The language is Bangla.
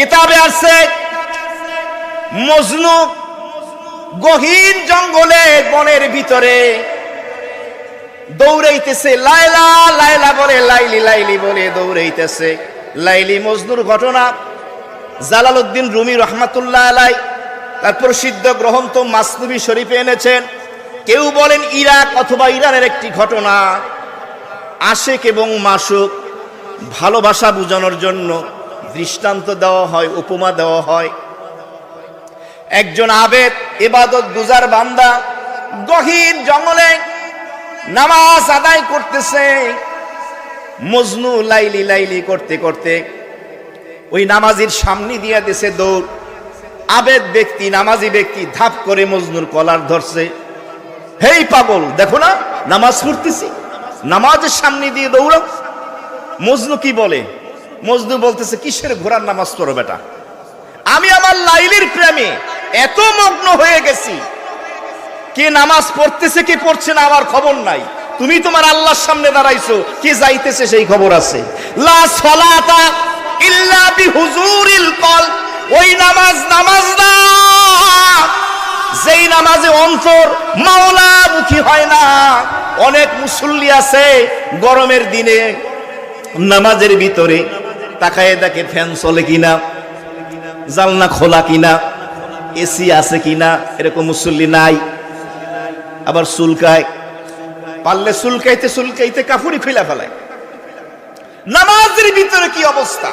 কিতাবে আসছে মজনু গহীন জঙ্গলে বনের ভিতরে দৌড়াইতেছে লাইলা লাইলা বলে লাইলি লাইলি বলে দৌড়াইতেছে। লাইলি মজনুর ঘটনা, জালালউদ্দিন রুমি রহমাতুল্লাহ আলাই তার প্রসিদ্ধ গ্রন্থ মাসনুবি শরীফে এনেছেন। কেউ বলেন ইরাক অথবা ইরানের একটি ঘটনা, আশেক এবং মাসুক ভালোবাসা বোঝানোর জন্য দৃষ্টান্ত দেওয়া হয়, উপমা দেওয়া হয়। একজন আবেদ এবাদত গুজার বান্দা গহীন জঙ্গলে নামাজ আদায় করতেছে। মজনু লাইলি লাইলি করতে করতে ওই নামাজির সামনে দিয়া দেশে দৌড়। আবেদ ব্যক্তি, নামাজি ব্যক্তি ধাপ করে মজনুর কলার ধরছে। হেই পাগল, দেখো না, নামাজ পড়তেছি। নামাজের সামনে দিয়ে দৌড়াও। মজনু কি বলে? মজনু বলতেছে, কিসের ঘোড়ার নামাজ পড়ো বেটা? আমি আমার লাইলির প্রেমে এত মগ্ন হয়ে গেছি। কে নামাজ পড়তেছে, কে পড়ছে না, আমার খবর নাই। তুমি তোমার আল্লাহর সামনে দাঁড়াইছো, কে যাইতেছে সেই খবর আছে। লা সলাতা ইল্লা বিহুজুরিল কল, ওই নামাজ নামাজ না। যেই নামাজে অন্তর মাওলামুখী হয় না। অনেক মুসল্লি আছে গরমের দিনে, নামাজের ভিতরে তাকায় দেখে ফ্যান চলে কিনা? জালনা খোলা কিনা? এসি আছে কিনা? এরকম মুসল্লি নাই। আবার চুলকায়। পারলে চুলকাইতে চুলকাইতে কাপুরি খুলে ফেলায়। নামাজের ভিতরে কি অবস্থা?